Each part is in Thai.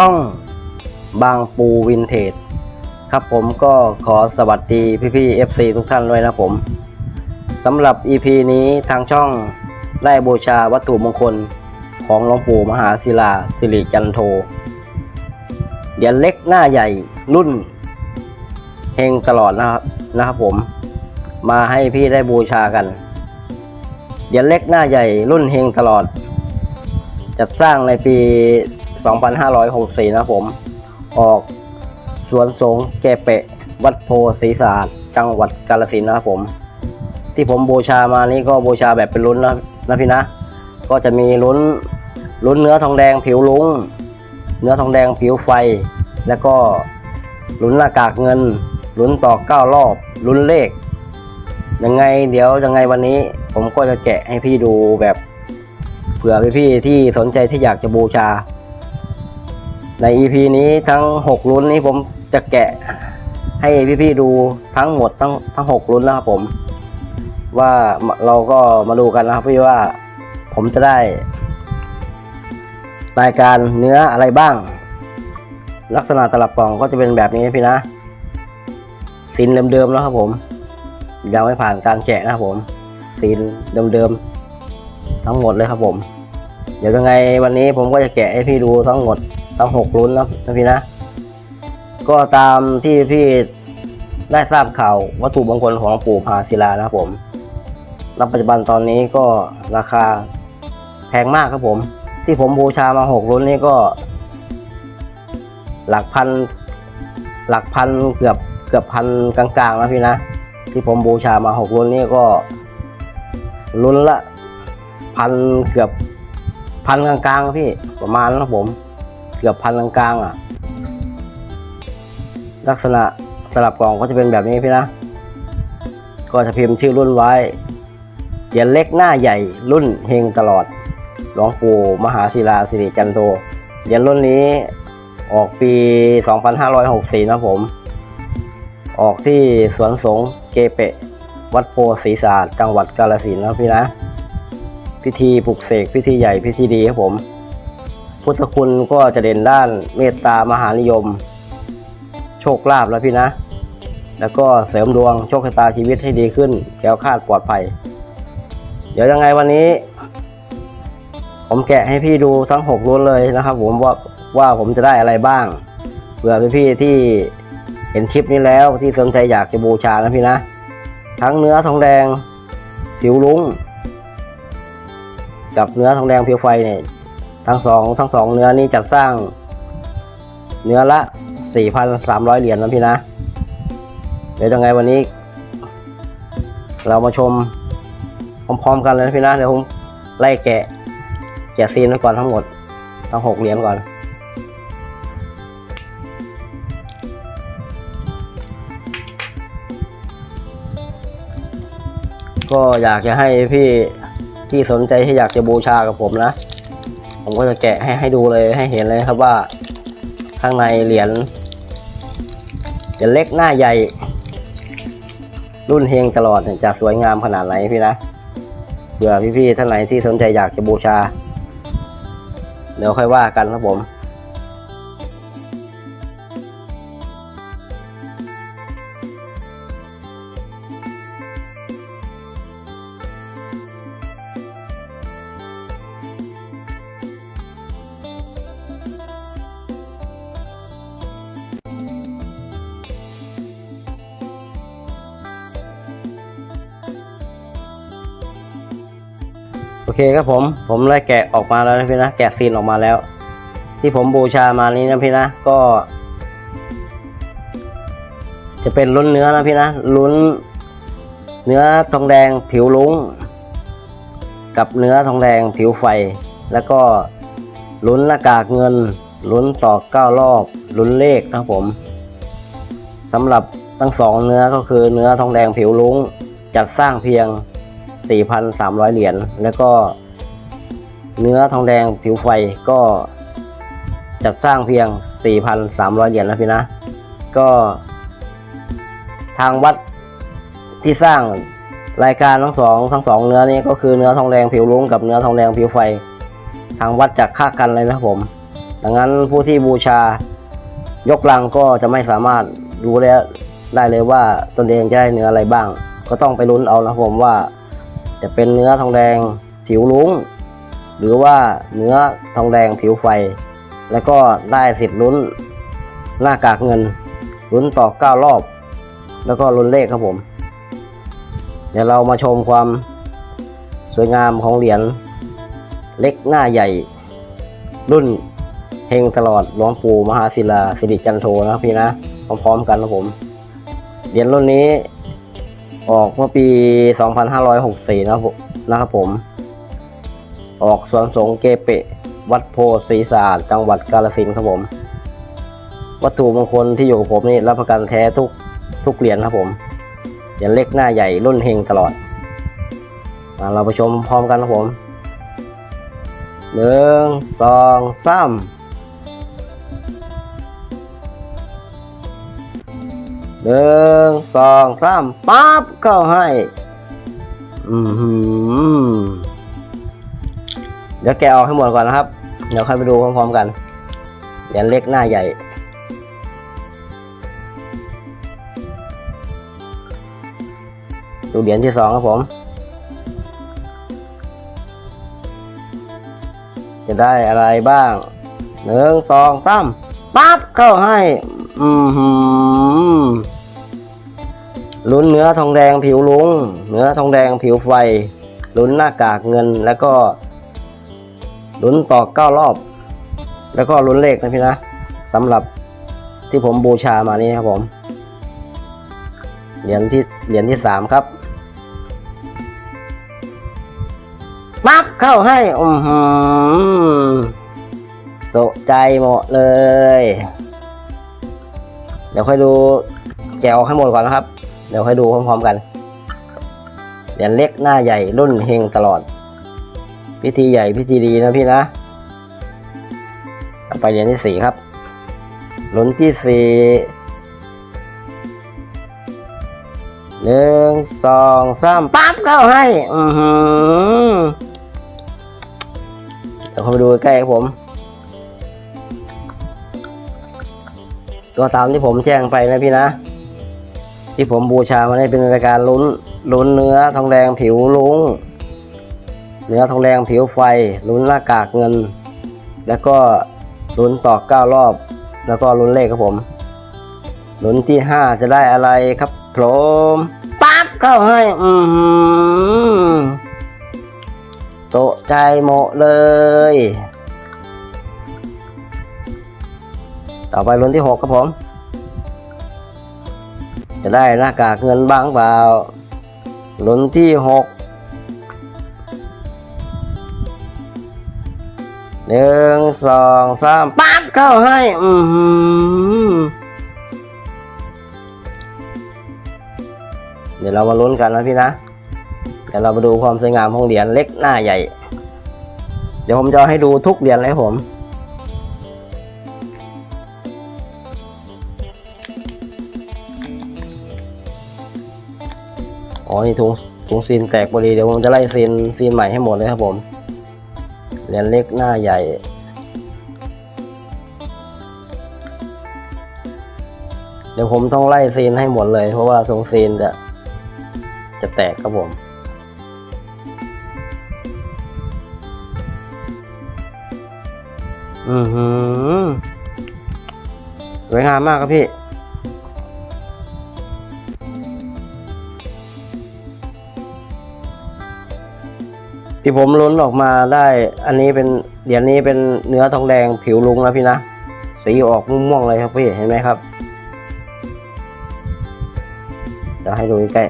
ช่องบางปูวินเทจครับผมก็ขอสวัสดีพี่ๆ FC ทุกท่านด้วยนะผมสำหรับ EP นี้ทางช่องได้บูชาวัตถุมงคลของหลวงปู่มหาศิลาสิริจันโทเหรียญเล็กหน้าใหญ่รุ่นเฮงตลอดนะครับนะครับผมมาให้พี่ได้บูชากันเหรียญเล็กหน้าใหญ่รุ่นเฮงตลอด จัดสร้างในปี 2564 นะครับผม ออกสวนสงแกเปะ วัดโพศรีสะอาดจังหวัดกาฬสินนะครับผม ที่ผมบูชามานี่ก็บูชาแบบเป็นลุ้นนะนะพี่นะ ก็จะมีลุ้นลุ้นเนื้อทองแดงผิวลุงเนื้อทองแดงผิวไฟ แล้วก็ลุ้นหน้ากากเงินลุ้นต่อเก้ารอบลุ้นเลข ยังไงเดี๋ยวยังไงวันนี้ผมก็จะแกะให้พี่ดูแบบเผื่อพี่ๆที่สนใจที่อยากจะบูชา ใน EP นี้ทั้ง6ลุ้นนี้ผมจะแกะให้พี่ๆดูทั้งหมดทั้งทั้ง6ลุ้นนะครับผม ว่าเราก็มาดูกันนะครับพี่ว่าผมจะได้ รายการเนื้ออะไรบ้าง ลักษณะตลับกล่องก็จะเป็นแบบนี้พี่นะสินเดิมๆแล้วครับผม ยังไม่ผ่านการแกะนะครับผมสินเดิมๆทั้งหมดเลยครับผม เดี๋ยวยังไงวันนี้ผมก็จะแกะให้พี่ดูทั้งหมด ทั้งหกลุ้นนะนะพี่นะ ก็ตามที่พี่ได้ทราบข่าววัตถุมงคลของหลวงปู่มหาศิลานะครับผมณปัจจุบันตอนนี้ก็ราคาแพงมากครับผม ที่ผมบูชามาหกลุ้นนี้ก็ หลักพัน หลักพันเกือบเกือบพันกลางๆนะพี่นะ ที่ผมบูชามาหกลุ้นนี้ก็ลุ้นละพันเกือบพันกลางๆพี่ประมาณนะครับผม เกือบพันกลางๆอะ ลักษณะสลับกล่องก็จะเป็นแบบนี้พี่นะ ก็จะพิมพ์ชื่อรุ่นไว้เหรียญเล็กหน้าใหญ่รุ่นเฮงตลอด หลวงปู่มหาศิลาสิริจันโตเหรียญรุ่นนี้ออกปี 2564 นะผม ออกที่สวนสงฆ์เกเปะ วัดโพศรีสะอาดจังหวัดกาฬสินธุ์นะพี่นะ พิธีปลุกเสกพิธีใหญ่พิธีดีครับผม พุทธคุณก็จะเด่นด้านเมตตามหานิยม โชคลาภแล้วพี่นะ แล้วก็เสริมดวงโชคชะตาชีวิตให้ดีขึ้นแคล้วคาดปลอดภัย เดี๋ยวยังไงวันนี้ ผมแกะให้พี่ดูทั้งหกรุ่นเลยนะครับผมว่าว่าผมจะได้อะไรบ้างเผื่อพี่ๆที่เห็นคลิปนี้แล้วที่สนใจอยากจะบูชานะพี่นะ ทั้งเนื้อทองแดงผิวลุงกับเนื้อทองแดงผิวไฟเนี่ย ทั้งสองทั้งสองเนื้อนี้จัดสร้าง เนื้อละ 4,300 เหรียญนะพี่นะ เดี๋ยวยังไงวันนี้ เรามาชมพร้อมๆกันเลยนะพี่นะ เดี๋ยวผมไล่แกะแกะซีนไว้ก่อนทั้งหมดทั้งหกเหรียญก่อนก็อยากจะให้พี่ที่สนใจที่อยากจะบูชากับผมนะ ผมก็จะแกะให้ให้ดูเลยให้เห็นเลยครับว่า ข้างในเหรียญเหรียญเล็กหน้าใหญ่ รุ่นเฮงตลอดจะสวยงามขนาดไหนพี่นะเผื่อพี่ๆท่านไหนที่สนใจอยากจะบูชา เดี๋ยวค่อยว่ากันครับผม เคครับผม ผมได้แกะออกมาแล้วนะพี่นะ แกะซีนออกมาแล้ว ที่ผมบูชามานี้นะพี่นะ ก็ จะเป็นลุ้นเนื้อนะพี่นะ ลุ้น เนื้อทองแดงผิวลุ้ง กับเนื้อทองแดงผิวไฟ แล้วก็ลุ้นหน้ากากเงิน ลุ้นต่อเก้ารอบ ลุ้นเลขนะผมสำหรับทั้งสองเนื้อก็คือเนื้อทองแดงผิวลุ้ง จัดสร้างเพียง 4,300 เหรียญแล้วก็เนื้อทองแดงผิวไฟก็จัดสร้างเพียง 4,300 เหรียญนะพี่นะ ก็ทางวัดที่สร้างรายการทั้งสองทั้งสองเนื้อนี้ก็คือเนื้อทองแดงผิวรุ้งกับเนื้อทองแดงผิวไฟ ทางวัดจะค่ากันเลยนะผม ดังนั้นผู้ที่บูชายกลังก็จะไม่สามารถรู้ได้ได้เลยว่าตนเองจะได้เนื้ออะไรบ้าง ก็ต้องไปลุ้นเอานะผมว่า จะเป็นเนื้อทองแดงผิวลุงหรือว่าเนื้อทองแดงผิวไฟ แล้วก็ได้สิทธิ์ลุ้นหน้ากากเงินลุ้นต่อ 9 รอบ แล้วก็ลุ้นเลขครับผม เดี๋ยวเรามาชมความสวยงามของเหรียญเล็กหน้าใหญ่ รุ่นเฮงตลอดหลวงปู่มหาศิลาสิริจันโทนะครับพี่นะพร้อมๆกันนะผมเหรียญรุ่นนี้ ออกเมื่อปี 2564 นะครับผมนะครับผม ออกสวนสงเกเปะ วัดโพธิ์ศรีสะอาดจังหวัดกาฬสินครับผม วัตถุมงคลที่อยู่กับผมนี่รับประกันแท้ทุกทุกเหรียญครับผมเหรียญเล็กหน้าใหญ่รุ่นเฮงตลอด มาเราไปชมพร้อมกันครับผมหนึ่งสองสาม หนึ่งสองสามปั๊บเข้าให้ อืมเดี๋ยวแกะออกให้หมดก่อนนะครับ เดี๋ยวค่อยไปดูพร้อมๆกันเหรียญเล็กหน้าใหญ่ ดูเหรียญที่สองครับผม จะได้อะไรบ้างหนึ่งสองสามปั๊บเข้าให้ อืม ลุ้นเนื้อทองแดงผิวลุงเนื้อทองแดงผิวไฟ ลุ้นหน้ากากเงินแล้วก็ลุ้นต่อเก้ารอบ แล้วก็ลุ้นเลขนะพี่นะสำหรับที่ผมบูชามานี่ครับผม เหรียญที่เหรียญที่สามครับปั๊บเข้าให้อือหือตกใจหมดเลย เดี๋ยวค่อยดูแกะออกให้หมดก่อนนะครับ เดี๋ยวค่อยดูพร้อมๆกันเหรียญเล็กหน้าใหญ่รุ่นเฮงตลอด พิธีใหญ่พิธีดีนะพี่นะไปเหรียญที่สี่ครับหลุนที่สี่หนึ่งสองสามปั๊บเข้าให้ อือหือเดี๋ยวเข้าไปดูใกล้ๆผม ตัวตามที่ผมแจ้งไปนะพี่นะ ที่ผมบูชามาได้เป็นรายการลุ้นลุ้นเนื้อทองแดงผิวลุงเนื้อทองแดงผิวไฟ ลุ้นหน้ากากเงิน แล้วก็ลุ้นต่อเก้ารอบ แล้วก็ลุ้นเลขครับผม ลุ้นที่ห้าจะได้อะไรครับผมปั๊บเข้าให้ อือหือโตใจหมดเลย ต่อไปลุ้นที่หกครับผม จะได้หน้ากากเงินบ้างเปล่าลุ้นที่หกหนึ่งสองสามปั๊บเข้าให้อืเดี๋ยวเรามาลุ้นกันนะพี่นะ เดี๋ยวเรามาดูความสวยงามของเหรียญเล็กหน้าใหญ่ เดี๋ยวผมจะให้ดูทุกเหรียญเลยผม อ๋อนี่ถุงถุงซีนแตกพอดีเดี๋ยวผมจะไล่ซีนซีนใหม่ให้หมดเลยครับผมเหรียญเล็กหน้าใหญ่เดี๋ยวผมต้องไล่ซีนให้หมดเลย เพราะว่าทรงซีนจะจะแตกครับผม อือหือสวยงามมากครับพี่ ที่ผมลุ้นออกมาได้อันนี้เป็นเหรียญนี้เป็นเนื้อทองแดงผิวลุงนะพี่นะสีออกม่วงๆเลยครับพี่เห็นไหมครับเดี๋ยวให้ดูใกล้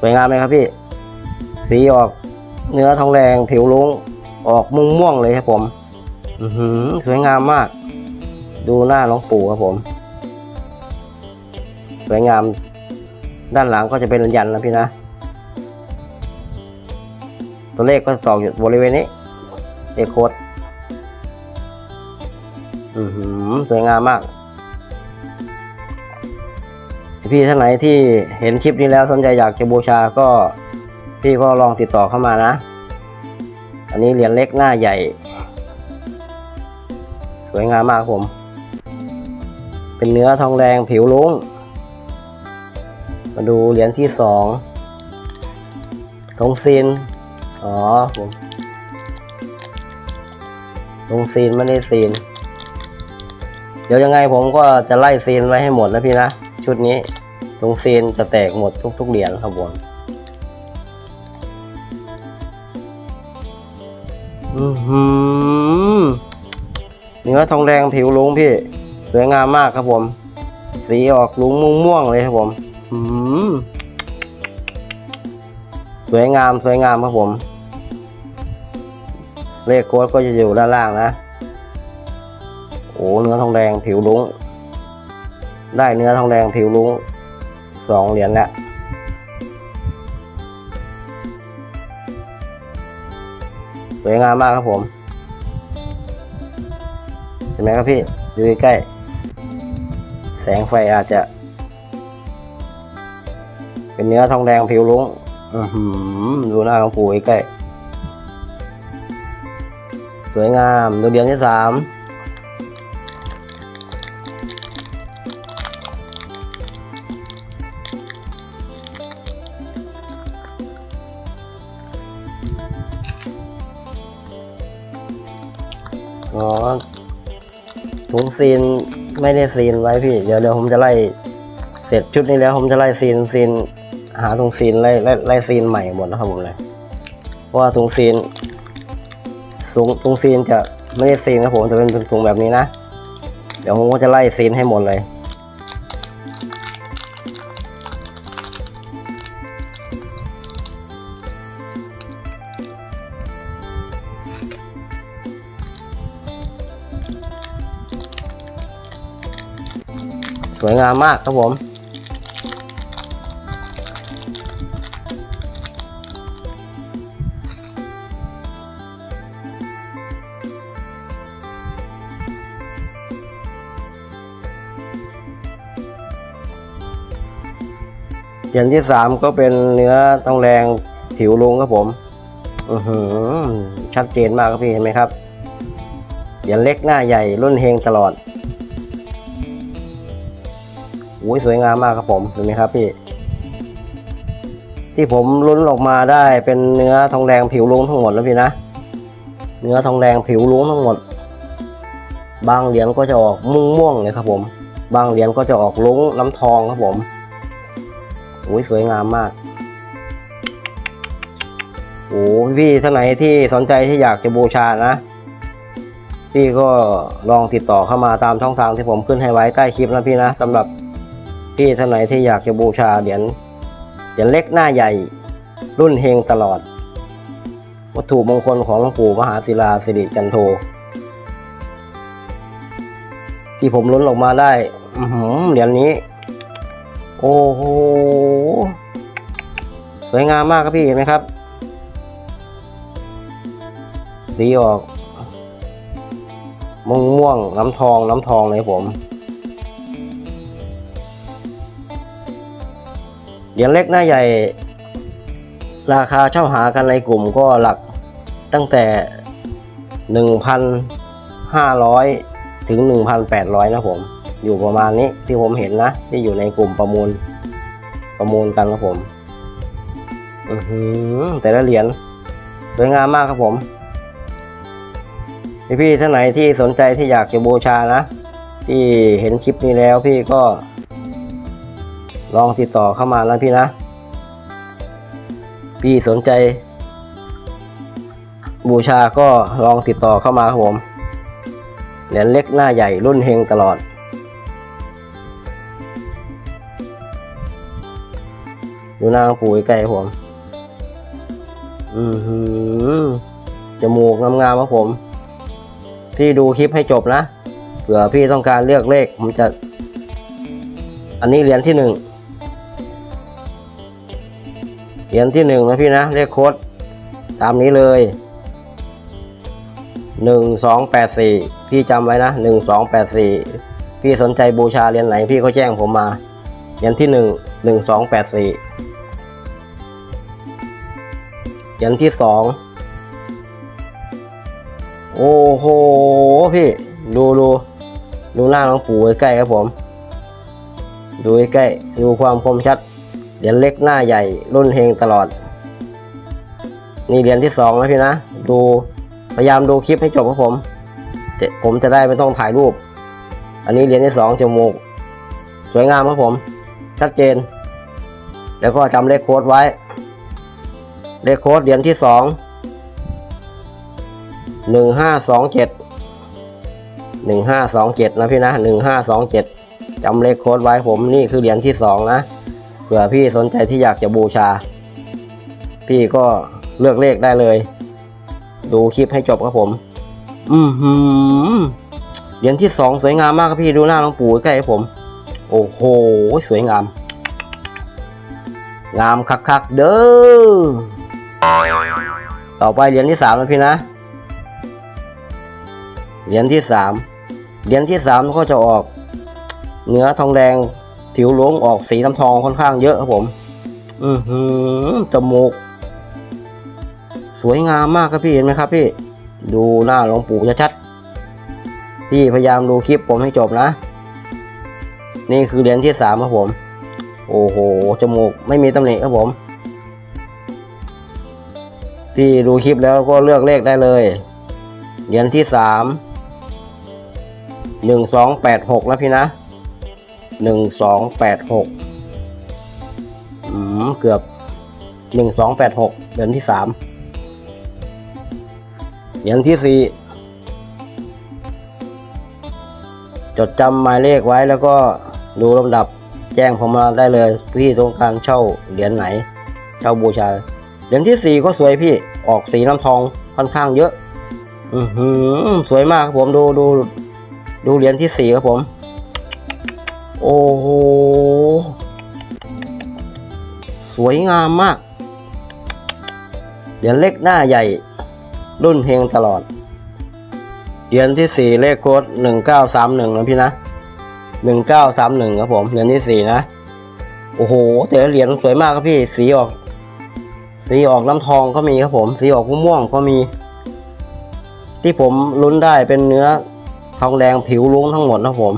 สวยงามไหมครับพี่ สีออกเนื้อทองแดงผิวลุงออกม่วงๆเลยครับผมอือหือสวยงามมาก ดูหน้าหลวงปู่ครับผม สวยงาม ด้านหลังก็จะเป็นยันนะพี่นะ ตัวเลขก็จะตอกอยู่บริเวณนี้เลขโคดอือหือสวยงามมาก พี่ท่านไหนที่เห็นคลิปนี้แล้วสนใจอยากจะบูชาก็พี่ก็ลองติดต่อเข้ามานะ อันนี้เหรียญเล็กหน้าใหญ่ สวยงามมากผม เป็นเนื้อทองแดงผิวลุ้ง มาดูเหรียญที่สองตรงซีน อ๋อผมตรงซีนไม่ได้ซีน เดี๋ยวยังไงผมก็จะไล่ซีนไว้ให้หมดนะพี่นะ ชุดนี้ ตรงซีนจะแตกหมดทุกๆเหรียญครับผมอือหือเนื้อทองแดงผิวลุงพี่ สวยงามมากครับผม สีออกลุงม่วงๆเลยครับผมอืม สวยงามสวยงามครับผม เลขโค้ดก็จะอยู่ด้านล่างนะ โอ้เนื้อทองแดงผิวลุงได้เนื้อทองแดงผิวลุงสองเหรียญแล้วสวยงามมากครับผมเห็นไหมครับพี่ ดูใกล้ แสงไฟอาจจะ เป็นเนื้อทองแดงผิวลุงอือหือดูหน้าของปู่ใกล้ๆสวยงามดูเหรียญที่สามอ๋อถุงซีนไม่ได้ซีนไว้พี่ เดี๋ยวเดี๋ยวผมจะไล่ เสร็จชุดนี้แล้วผมจะไล่ซีนซีน หาถุงซีนไล่ไล่ไล่ซีนใหม่หมดนะครับผมเลยเพราะว่าถุงซีนถุงถุงซีนจะไม่ได้ซีนครับผมจะเป็นถุงแบบนี้นะ เดี๋ยวผมก็จะไล่ซีนให้หมดเลยสวยงามมากครับผม เหรียญที่สามก็เป็นเนื้อทองแดงผิวลุงครับผมอือหือชัดเจนมากครับพี่เห็นไหมครับเหรียญเล็กหน้าใหญ่รุ่นเฮงตลอดอุ้ยสวยงามมากครับผมเห็นไหมครับพี่ ที่ผมลุ้นออกมาได้เป็นเนื้อทองแดงผิวลุงทั้งหมดแล้วพี่นะ เนื้อทองแดงผิวลุงทั้งหมด บางเหรียญก็จะออกม่วงม่วงๆเลยครับผม บางเหรียญก็จะออกลุ้งน้ำทองครับผม อ้ยสวยงามมาก โอ้พี่ท่านไหนที่สนใจที่อยากจะบูชานะ พี่ก็ลองติดต่อเข้ามาตามช่องทางที่ผมขึ้นให้ไว้ใต้คลิปนะพี่นะสำหรับพี่ท่านไหนที่อยากจะบูชาเหรียญเหรียญเล็กหน้าใหญ่รุ่นเฮงตลอด วัตถุมงคลของหลวงปู่มหาศิลาสิริจันโทที่ผมลุ้นออกมาได้เหรียญนี้ โอ้โห สวยงามมากครับพี่เห็นไหมครับ สีออกม่วงม่วงๆน้ำทองน้ำทองเลยผม เหรียญเล็กหน้าใหญ่ ราคาเช่าหากันในกลุ่มก็หลักตั้งแต่ 1,500 ถึง 1,800 นะผม อยู่ประมาณนี้ที่ผมเห็นนะ ที่อยู่ในกลุ่มประมูล ประมูลกันครับผมอือหือแต่ละเหรียญสวยงามมากครับผมพี่พี่ๆท่านไหนที่สนใจที่อยากจะบูชานะที่เห็นคลิปนี้แล้วพี่ก็ ลองติดต่อเข้ามานะพี่นะ พี่สนใจ บูชาก็ลองติดต่อเข้ามาครับผมเหรียญเล็กหน้าใหญ่รุ่นเฮงตลอด ดูหน้างปู่ใกล้ผม อือหือจมูกงามๆครับผม พี่ดูคลิปให้จบนะ เผื่อพี่ต้องการเลือกเลขผมจะ อันนี้เหรียญที่หนึ่ง เหรียญที่หนึ่งนะพี่นะเลขโค้ดตามนี้เลยหนึ่งสองแปดสี่พี่จำไว้นะหนึ่งสองแปดสี่พี่สนใจบูชาเหรียญไหนพี่ก็แจ้งผมมาเหรียญที่หนึ่งหนึ่งสองแปดสี่ ยญที่สองโอ้โหพี่ ดูดูดูหน้าน้องปู่ใกล้ครับผม ดูใกล้ดูความคมชัดเหรียญเล็กหน้าใหญ่รุ่นเฮงตลอด นี่เหรียญที่สองนะพี่นะ ดูพยายามดูคลิปให้จบครับผมผมจะได้ไม่ต้องถ่ายรูป อันนี้เหรียญที่สองจมูก สวยงามครับผม ชัดเจน แล้วก็จำเลขโค้ดไว้ เลขโค้ดเหรียญที่สองหนึ่งห้าสองเจ็ดหนึ่งห้าสองเจ็ดนะพี่นะหนึ่งห้าสองเจ็ดจำเลขโค้ดไว้ผมนี่คือเหรียญที่สองนะเผื่อพี่สนใจที่อยากจะบูชา พี่ก็เลือกเลขได้เลย ดูคลิปให้จบครับผม อือหือเหรียญที่สองสวยงามมากครับพี่ดูหน้าหลวงปู่ใกล้ครับผม โอ้โหสวยงาม งามคักๆเด้อ ต่อไปเหรียญที่สามนะพี่นะ เหรียญที่สามเหรียญที่สามก็จะออกเนื้อทองแดงผิวหลวงออกสีน้ำทองค่อนข้างเยอะครับผม อือหือจมูก สวยงามมากครับพี่เห็นไหมครับพี่ ดูหน้าหลวงปู่ชัดๆพี่พยายามดูคลิปผมให้จบนะ นี่คือเหรียญที่สามครับผม โอ้โห จมูกไม่มีตำหนิครับผม พี่ดูคลิปแล้วก็เลือกเลขได้เลย เหรียญที่สามหนึ่งสองแปดหกนะพี่นะหนึ่งสองแปดหกอืมเกือบหนึ่งสองแปดหกเหรียญที่สามเหรียญที่สี่จดจำหมายเลขไว้แล้วก็ดูลำดับแจ้งผมมาได้เลยพี่ต้องการเช่าเหรียญไหน เช่าบูชา เหรียญที่สี่ก็สวยพี่ ออกสีน้ำทองค่อนข้างเยอะ อือหือสวยมากครับผมดูดูดูเหรียญที่สี่ครับผม โอ้โห สวยงามมาก เหรียญเล็กหน้าใหญ่ รุ่นเฮงตลอด เหรียญที่สี่เลขโค้ดหนึ่งเก้าสามหนึ่งนะพี่นะหนึ่งเก้าสามหนึ่งครับผม เหรียญที่สี่นะ โอ้โห แต่ละเหรียญสวยมากครับพี่ สีออก สีออกน้ำทองก็มีครับผม สีออกม่วงก็มี ที่ผมลุ้นได้เป็นเนื้อทองแดงผิวลุ้งทั้งหมดนะผม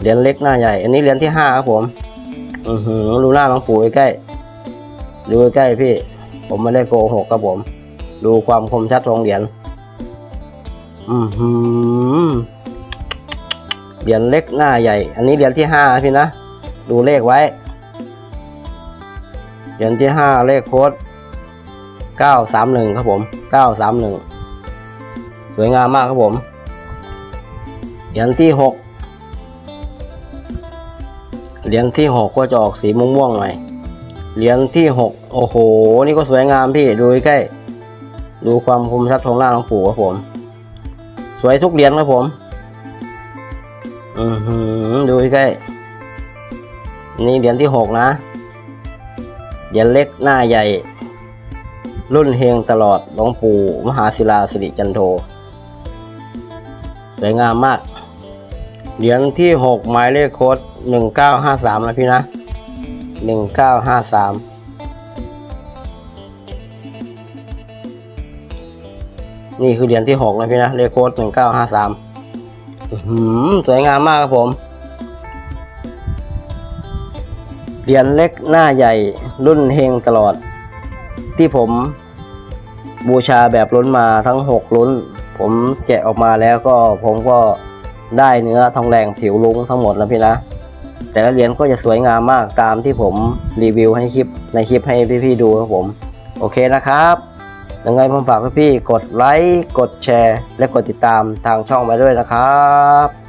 เหรียญเล็กหน้าใหญ่ อันนี้เหรียญที่ห้าครับผม อือหือดูหน้าหลวงปู่ใกล้ดูใกล้พี่ ผมไม่ได้โกหกครับผม ดูความคมชัดของเหรียญอือหือเหรียญเล็กหน้าใหญ่ อันนี้เหรียญที่ห้าพี่นะ ดูเลขไว้ เหรียญที่ห้าเลขโค้ดเก้าสามหนึ่งครับผมเก้าสวยงามมากครับผม เหรียญที่หกเหรียญที่หกก็จะออกสีม่วงๆหน่อย เหรียญที่หกโอ้โห นี่ก็สวยงามพี่ ดูใกล้ ดูความคมชัดของหน้าหลวงปู่ครับผม สวยทุกเหรียญครับผม อือหือ ดูใกล้ นี่เหรียญที่หกนะ เหรียญเล็กหน้าใหญ่ รุ่นเฮงตลอดหลวงปู่มหาศิลาสิริจันโทสวยงามมาก เหรียญที่หกหมายเลขโค้ดหนึ่งเก้าห้าสามนะพี่นะหนึ่งเก้าห้าสามนี่คือเหรียญที่หกนะพี่นะ เลขโค้ดหนึ่งเก้าห้าสามสวยงามมากครับผม เหรียญเล็กหน้าใหญ่ รุ่นเฮงตลอด ที่ผมบูชาแบบลุ้นมาทั้ง 6ลุ้น ผมแกะออกมาแล้วก็ผมก็ได้เนื้อทองแดงผิวลุ้งทั้งหมดแล้วพี่นะ แต่ละเหรียญก็จะสวยงามมากตามที่ผมรีวิวให้คลิปในคลิปให้พี่ๆดูครับผม โอเคนะครับยังไงผมฝากพี่ๆกดไลค์กดแชร์ และกดติดตามทางช่องมาด้วยนะครับ